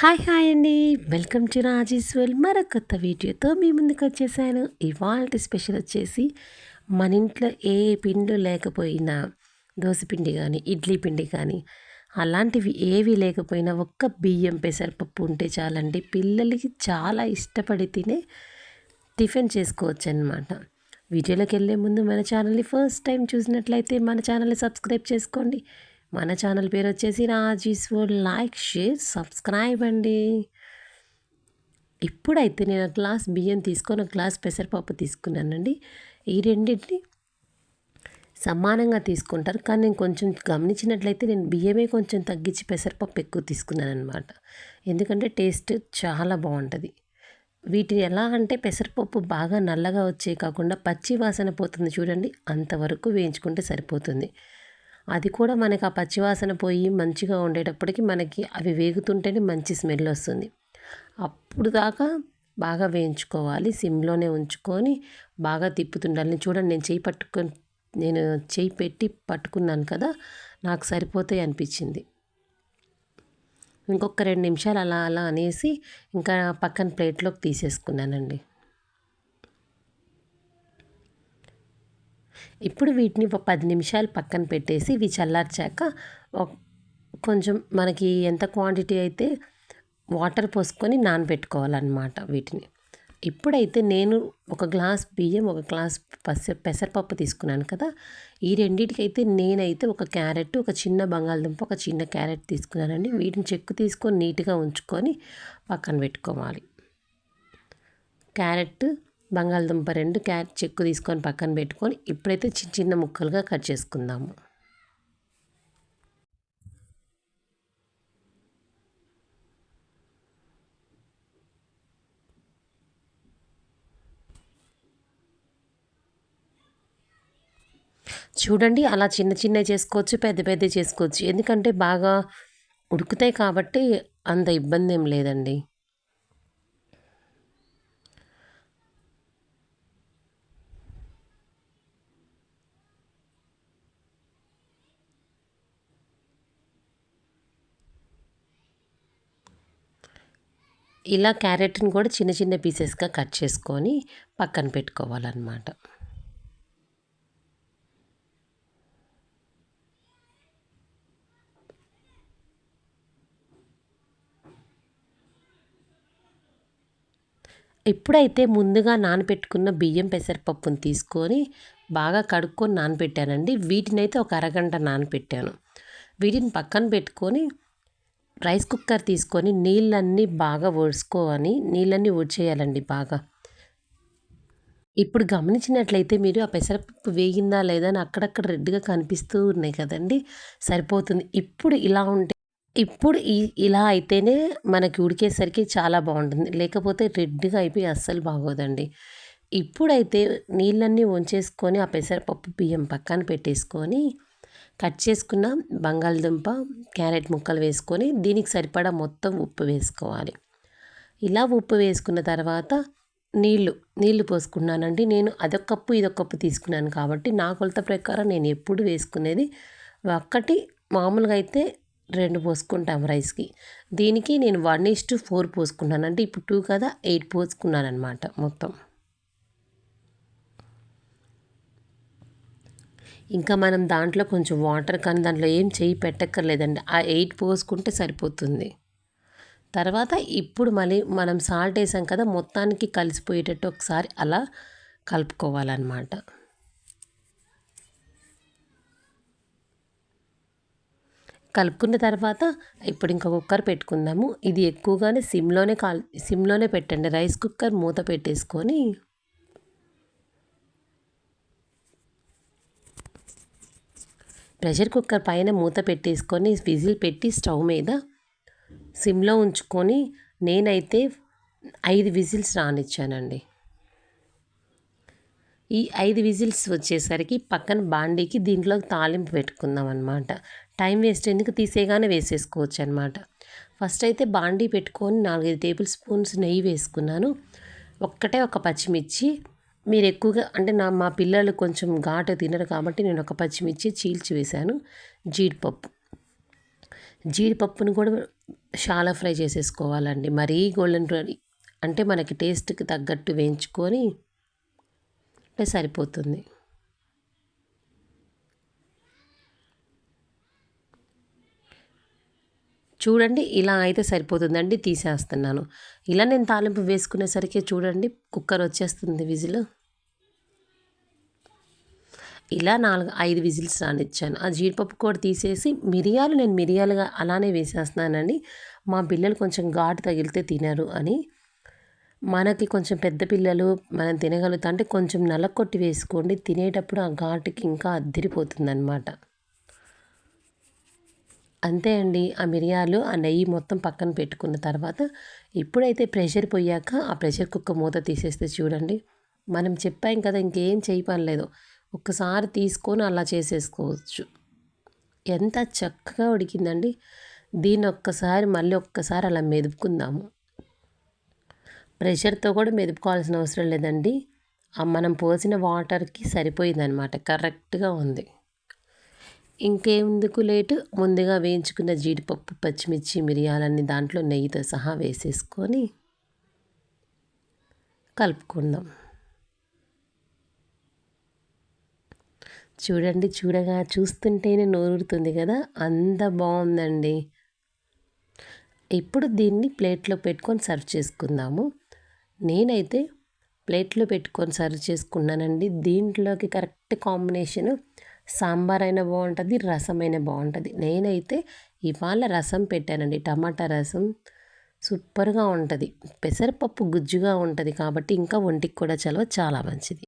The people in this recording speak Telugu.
హాయ్ హాయ్ అండి. వెల్కమ్ టు రాజేశ్వల్ మరో కొత్త వీడియోతో మీ ముందుకు వచ్చేసాను. ఇవాళ స్పెషల్ వచ్చేసి మన ఇంట్లో ఏ పిండి లేకపోయినా పిండి కానీ ఇడ్లీ పిండి కానీ అలాంటివి ఏవి లేకపోయినా ఒక్క బియ్యం పెసరపప్పు ఉంటే చాలండి. పిల్లలకి చాలా ఇష్టపడి తినే టిఫిన్ చేసుకోవచ్చు అనమాట వీడియోలోకి వెళ్ళే ముందు మన ఛానల్ని ఫస్ట్ టైం చూసినట్లయితే మన ఛానల్ని సబ్స్క్రైబ్ చేసుకోండి. మన ఛానల్ పేరు వచ్చేసి Raji's world like share subscribe అండి. ఇప్పుడైతే నేను ఒక గ్లాస్ బియ్యం తీసుకొని ఒక గ్లాస్ పెసరపప్పు తీసుకున్నానండి. ఈ రెండింటిని సమానంగా తీసుకుంటారు. కానీ నేను కొంచెం గమనించినట్లయితే నేను బియ్యమే కొంచెం తగ్గించి పెసరపప్పు ఎక్కువ తీసుకున్నాను అనమాట ఎందుకంటే టేస్ట్ చాలా బాగుంటుంది. వీటిని ఎలా అంటే పెసరపప్పు బాగా నల్లగా వచ్చే కాకుండా పచ్చి వాసన పోతుంది చూడండి అంతవరకు వేయించుకుంటే సరిపోతుంది. అది కూడా మనకి ఆ పచ్చివాసన పోయి మంచిగా ఉండేటప్పటికి మనకి అవి వేగుతుంటేనే మంచి స్మెల్ వస్తుంది. అప్పుడు దాకా బాగా వేయించుకోవాలి. సిమ్లోనే ఉంచుకొని బాగా తిప్పుతుండాలి చూడండి. నేను చేయి పట్టుకొని నేను చేయి పెట్టి పట్టుకున్నాను కదా నాకు సరిపోతాయి అనిపించింది. ఇంకొక రెండు నిమిషాలు అలా అలా అనేసి ఇంకా పక్కన ప్లేట్లోకి తీసేసుకున్నానండి. ఇప్పుడు వీటిని ఒక పది నిమిషాలు పక్కన పెట్టేసి ఇవి చల్లార్చాక కొంచెం మనకి ఎంత క్వాంటిటీ అయితే వాటర్ పోసుకొని నానబెట్టుకోవాలన్నమాట వీటిని. ఇప్పుడైతే నేను ఒక గ్లాస్ బియ్యం ఒక గ్లాస్ పస పెసరపప్పు తీసుకున్నాను కదా. ఈ రెండింటికైతే నేనైతే ఒక క్యారెట్ ఒక చిన్న బంగాళదుంప ఒక చిన్న క్యారెట్ తీసుకున్నానండి. వీటిని చెక్కు తీసుకొని నీట్గా ఉంచుకొని పక్కన పెట్టుకోవాలి. క్యారెట్ బంగాళదుంప రెండు క్యారెట్ చెక్కు తీసుకొని పక్కన పెట్టుకొని ఇప్పుడైతే చిన్న చిన్న ముక్కలుగా కట్ చేసుకుందాము. చూడండి అలా చిన్న చిన్నవి చేసుకోవచ్చు పెద్ద పెద్ద చేసుకోవచ్చు. ఎందుకంటే బాగా ఉడుకుతాయి కాబట్టి అంత ఇబ్బంది ఏం లేదండి. ఇలా క్యారెట్ని కూడా చిన్న చిన్న పీసెస్గా కట్ చేసుకొని పక్కన పెట్టుకోవాలన్నమాట. ఇప్పుడైతే ముందుగా నానబెట్టుకున్న బియ్యం పెసరపప్పును తీసుకొని బాగా కడుక్కొని నానబెట్టానండి వీటినైతే ఒక అరగంట నానబెట్టాను వీటిని పక్కన పెట్టుకొని రైస్ కుక్కర్ తీసుకొని నీళ్ళన్నీ బాగా ఒడుచుకోవాలి నీళ్ళన్నీ ఒడిచేయాలండి బాగా. ఇప్పుడు గమనించినట్లయితే మీరు ఆ పెసరపప్పు వేగిందా లేదా అని అక్కడక్కడ రెడ్గా కనిపిస్తూ ఉన్నాయి కదండి. సరిపోతుంది. ఇప్పుడు ఇలా ఉంటే ఇప్పుడు ఈ ఇలా అయితేనే మనకి ఉడికేసరికి చాలా బాగుంటుంది. లేకపోతే రెడ్గా అయిపోయి అస్సలు బాగోదండి. ఇప్పుడైతే నీళ్ళన్నీ వంచేసుకొని ఆ పెసరపప్పు బియ్యం పక్కన పెట్టేసుకొని కట్ చేసుకున్న బంగాళదుంప క్యారెట్ ముక్కలు వేసుకొని దీనికి సరిపడా మొత్తం ఉప్పు వేసుకోవాలి. ఇలా ఉప్పు వేసుకున్న తర్వాత నీళ్ళు నీళ్ళు పోసుకున్నానండి. నేను అదొక కప్పు ఇదొక కప్పు తీసుకున్నాను కాబట్టి నా కొలత ప్రకారం నేను ఎప్పుడు వేసుకునేది ఒక్కటి మామూలుగా అయితే రెండు పోసుకుంటాం రైస్కి. దీనికి నేను వన్ ఇస్ టు ఫోర్ పోసుకున్నాను. అంటే ఇప్పుడు టూ కదా ఎయిట్ పోసుకున్నాను అనమాట మొత్తం. ఇంకా మనం దాంట్లో కొంచెం వాటర్ కానీ దాంట్లో ఏం చేయి పెట్టక్కర్లేదండి. ఆ ఎయిట్ పోసుకుంటే సరిపోతుంది. తర్వాత ఇప్పుడు మళ్ళీ మనం సాల్ట్ వేసాం కదా మొత్తానికి కలిసిపోయేటట్టు ఒకసారి అలా కలుపుకోవాలన్నమాట. కలుపుకున్న తర్వాత ఇప్పుడు ఇంకా కుక్కర్ పెట్టుకుందాము. ఇది ఎక్కువగానే సిమ్లోనే కాల్ సిమ్లోనే పెట్టండి. రైస్ కుక్కర్ మూత పెట్టేసుకొని ప్రెషర్ కుక్కర్ పైన మూత పెట్టేసుకొని విజిల్ పెట్టి స్టవ్ మీద సిమ్లో ఉంచుకొని నేనైతే ఐదు విజిల్స్ రానిచ్చానండి. ఈ ఐదు విజిల్స్ వచ్చేసరికి పక్కన బాండీకి దీంట్లో తాలింపు పెట్టుకుందాం అనమాట టైం వేస్ట్ ఎందుకు తీసేగానే వేసేసుకోవచ్చు అనమాట ఫస్ట్ అయితే బాండీ పెట్టుకొని నాలుగైదు టేబుల్ స్పూన్స్ నెయ్యి వేసుకున్నాను. ఒక్కటే ఒక పచ్చిమిర్చి మీరు ఎక్కువగా అంటే నా మా పిల్లలు కొంచెం ఘాటు తినరు కాబట్టి నేను ఒక పచ్చిమిర్చి చీల్చి వేశాను. జీడిపప్పు. జీడిపప్పును కూడా చాలా ఫ్రై చేసేసుకోవాలండి. మరీ గోల్డెన్ బ్రౌన్ అంటే మనకి టేస్ట్కి తగ్గట్టు వేయించుకొని అంటే సరిపోతుంది. చూడండి ఇలా అయితే సరిపోతుందండి తీసేస్తున్నాను. ఇలా నేను తాలింపు వేసుకునేసరికి చూడండి కుక్కర్ వచ్చేస్తుంది విజిల్. ఇలా నాలుగు ఐదు విజిల్స్ రానిచ్చాను. ఆ జీడిపప్పు కూడా తీసేసి మిరియాలు నేను మిరియాలుగా అలానే వేసేస్తున్నానండి. మా పిల్లలు కొంచెం ఘాటు తగిలితే తినరు అని. మనకి కొంచెం పెద్ద పిల్లలు మనం తినగలుగుతా అంటే కొంచెం నలకొట్టి వేసుకోండి తినేటప్పుడు ఆ ఘాటుకి ఇంకా అద్దిరిపోతుంది అనమాట అంతే అండి. ఆ మిరియాలు ఆ నెయ్యి మొత్తం పక్కన పెట్టుకున్న తర్వాత ఇప్పుడైతే ప్రెషర్ పోయాక ఆ ప్రెషర్ కుక్కర్ మూత తీసేస్తే చూడండి. మనం చెప్పాం కదా ఇంకేం చేయపనిలేదు ఒక్కసారి తీసుకొని అలా చేసేసుకోవచ్చు. ఎంత చక్కగా ఉడికిందండి. దీన్ని ఒక్కసారి మళ్ళీ ఒక్కసారి అలా మెదుపుకుందాము. ప్రెషర్తో కూడా మెదుపుకోవాల్సిన అవసరం లేదండి. మనం పోసిన వాటర్కి సరిపోయిందనమాట కరెక్ట్గా ఉంది. ఇంకేందుకు లేటు? ముందుగా వేయించుకున్న జీడిపప్పు పచ్చిమిర్చి మిరియాలన్నీ దాంట్లో నెయ్యితో సహా వేసేసుకొని కలుపుకుందాం. చూడండి చూడగా చూస్తుంటేనే నోరుతుంది కదా? అంత బాగుందండి. ఇప్పుడు దీన్ని ప్లేట్లో పెట్టుకొని సర్వ్ చేసుకుందాము. నేనైతే ప్లేట్లో పెట్టుకొని సర్వ్ చేసుకున్నానండి. దీంట్లోకి కరెక్ట్ కాంబినేషను సాంబార్ అయినా బాగుంటుంది రసం అయినా బాగుంటుంది. నేనైతే ఇవాళ రసం పెట్టానండి. టమాటా రసం సూపర్గా ఉంటుంది. పెసరపప్పు గుజ్జుగా ఉంటుంది కాబట్టి ఇంకా ఒంటికి కూడా చలవ చాలా మంచిది.